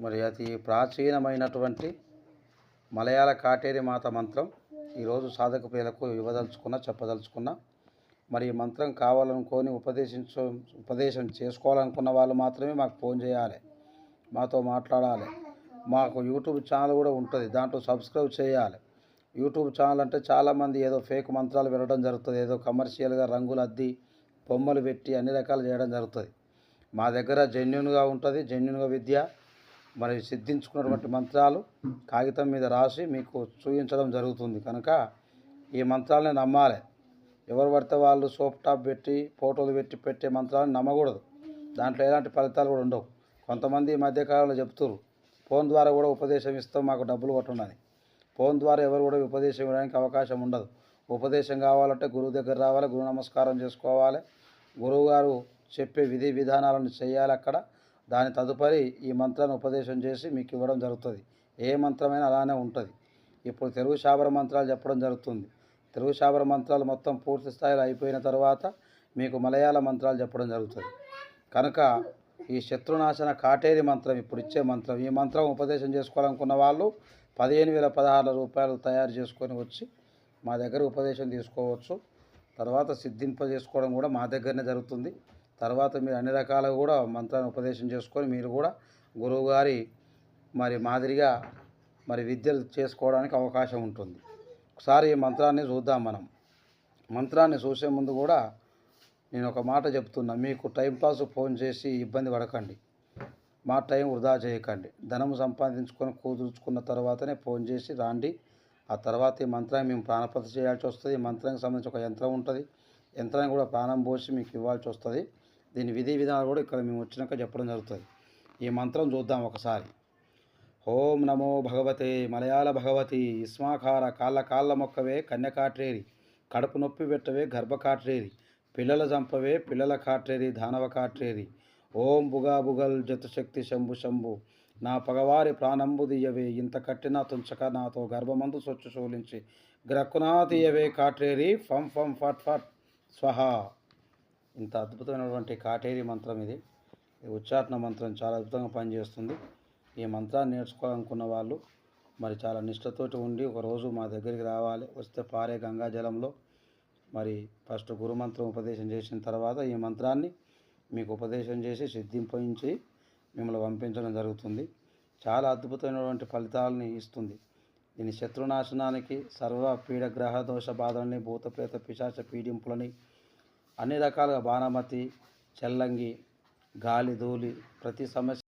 మరి అతి ప్రాచీనమైనటువంటి మలయాళ కాటేరి మాత మంత్రం ఈరోజు సాధక ప్రియులకు ఇవ్వదలుచుకున్న చెప్పదలుచుకున్న. మరి ఈ మంత్రం కావాలనుకొని ఉపదేశించ ఉపదేశం చేసుకోవాలనుకున్న వాళ్ళు మాత్రమే మాకు ఫోన్ చేయాలి. మాతో మాట్లాడాలి. మాకు యూట్యూబ్ ఛానల్ కూడా ఉంటుంది. దాంట్లో సబ్స్క్రైబ్ చేయాలి. యూట్యూబ్ ఛానల్ అంటే చాలామంది ఏదో ఫేక్ మంత్రాలు వినడం జరుగుతుంది. ఏదో కమర్షియల్గా రంగులు అద్ది బొమ్మలు పెట్టి అన్ని రకాలు చేయడం జరుగుతుంది. మా దగ్గర జెన్యున్గా ఉంటుంది. జెన్యున్గా విద్య మరి సిద్ధించుకున్నటువంటి మంత్రాలు కాగితం మీద రాసి మీకు చూపించడం జరుగుతుంది. కనుక ఈ మంత్రాలని నమ్మాలి. ఎవరు పడితే వాళ్ళు సోప్ టాప్ పెట్టి ఫోటోలు పెట్టి పెట్టే మంత్రాలను నమ్మకూడదు. దాంట్లో ఎలాంటి ఫలితాలు కూడా ఉండవు. కొంతమంది ఈ మధ్యకాలంలో చెప్తున్నారు ఫోన్ ద్వారా కూడా ఉపదేశం ఇస్తాం మాకు డబ్బులు కొట్టండి ఫోన్ ద్వారా ఎవరు కూడా ఉపదేశం ఇవ్వడానికి అవకాశం ఉండదు. ఉపదేశం కావాలంటే గురువు దగ్గర రావాలి గురు నమస్కారం చేసుకోవాలి. గురువు గారు చెప్పే విధి విధానాలను చేయాలి అక్కడ. దాని తదుపరి ఈ మంత్రాన్ని ఉపదేశం చేసి మీకు ఇవ్వడం జరుగుతుంది. ఏ మంత్రమైనా అలానే ఉంటుంది. ఇప్పుడు తెలుగు శాబర మంత్రాలు చెప్పడం జరుగుతుంది. తెలుగు శాబర మంత్రాలు మొత్తం పూర్తి స్థాయిలో అయిపోయిన తర్వాత మీకు మలయాళ మంత్రాలు చెప్పడం జరుగుతుంది. కనుక ఈ శత్రునాశన కాటేరి మంత్రం ఇప్పుడు ఇచ్చే మంత్రం ఈ మంత్రం ఉపదేశం చేసుకోవాలనుకున్న వాళ్ళు పదిహేను వేల పదహారు రూపాయలు తయారు చేసుకొని వచ్చి మా దగ్గర ఉపదేశం తీసుకోవచ్చు. తర్వాత సిద్ధింప చేసుకోవడం కూడా మా దగ్గరనే జరుగుతుంది. తర్వాత మీరు అన్ని రకాలుగా కూడా మంత్రాన్ని ఉపదేశం చేసుకొని మీరు కూడా గురువుగారి మరి మాదిరిగా మరి విద్యలు చేసుకోవడానికి అవకాశం ఉంటుంది. ఒకసారి ఈ మంత్రాన్ని చూద్దాం మనం. మంత్రాన్ని చూసే ముందు కూడా నేను ఒక మాట చెప్తున్నా. మీకు టైంపాస్ ఫోన్ చేసి ఇబ్బంది పడకండి. మా టైం వృధా చేయకండి. ధనం సంపాదించుకొని కుదుర్చుకున్న తర్వాతనే ఫోన్ చేసి రాండి. ఆ తర్వాత ఈ మంత్రాన్ని మేము ప్రాణప్రతి చేయాల్సి వస్తుంది. ఈ మంత్రానికి సంబంధించి ఒక యంత్రం ఉంటుంది. యంత్రాన్ని కూడా ప్రాణం పోసి మీకు ఇవ్వాల్సి వస్తుంది. దీని విధి విధానాలు కూడా ఇక్కడ మేము వచ్చినాక చెప్పడం జరుగుతుంది. ఈ మంత్రం చూద్దాం ఒకసారి. ఓం నమో భగవతే మలయాళ భగవతి ఇస్మాకార కాళ్ళ కాళ్ళ మొక్కవే కన్యకాట్రేరి కడుపు నొప్పి పెట్టవే గర్భకాట్రేరి పిల్లల చంపవే పిల్లల కాట్రేరి దానవ కాట్రేరి. ఓం బుగా బుగల్ జతశక్తి శంభు శంభు. నా పగవారి ప్రాణంబు దియ్యవే ఇంత కట్టిన తుంచక నాతో గర్భమందు సొచ్చు శోలించి గ్రక్కునా తీయవే కాట్రేరి ఫం ఫం ఫట్ ఫట్. స్వహా. ఇంత అద్భుతమైనటువంటి కాటేరి మంత్రం ఇది. ఈ ఉచ్చారణ మంత్రం చాలా అద్భుతంగా పనిచేస్తుంది. ఈ మంత్రాన్ని నేర్చుకోవాలనుకున్న వాళ్ళు మరి చాలా నిష్ఠతోటి ఉండి ఒకరోజు మా దగ్గరికి రావాలి. వస్తే పారే గంగా జలంలో. మరి ఫస్ట్ గురుమంత్రం ఉపదేశం చేసిన తర్వాత ఈ మంత్రాన్ని మీకు ఉపదేశం చేసి సిద్ధింపించి మిమ్మల్ని పంపించడం జరుగుతుంది. చాలా అద్భుతమైనటువంటి ఫలితాలని ఇస్తుంది. దీని శత్రునాశనానికి సర్వ పీడ గ్రహ దోష బాధలని భూతప్రేత పిశాచ పీడింపులని అన్ని రకాలుగా బాణమతి చెల్లంగి గాలి ధూళి ప్రతి సమస్య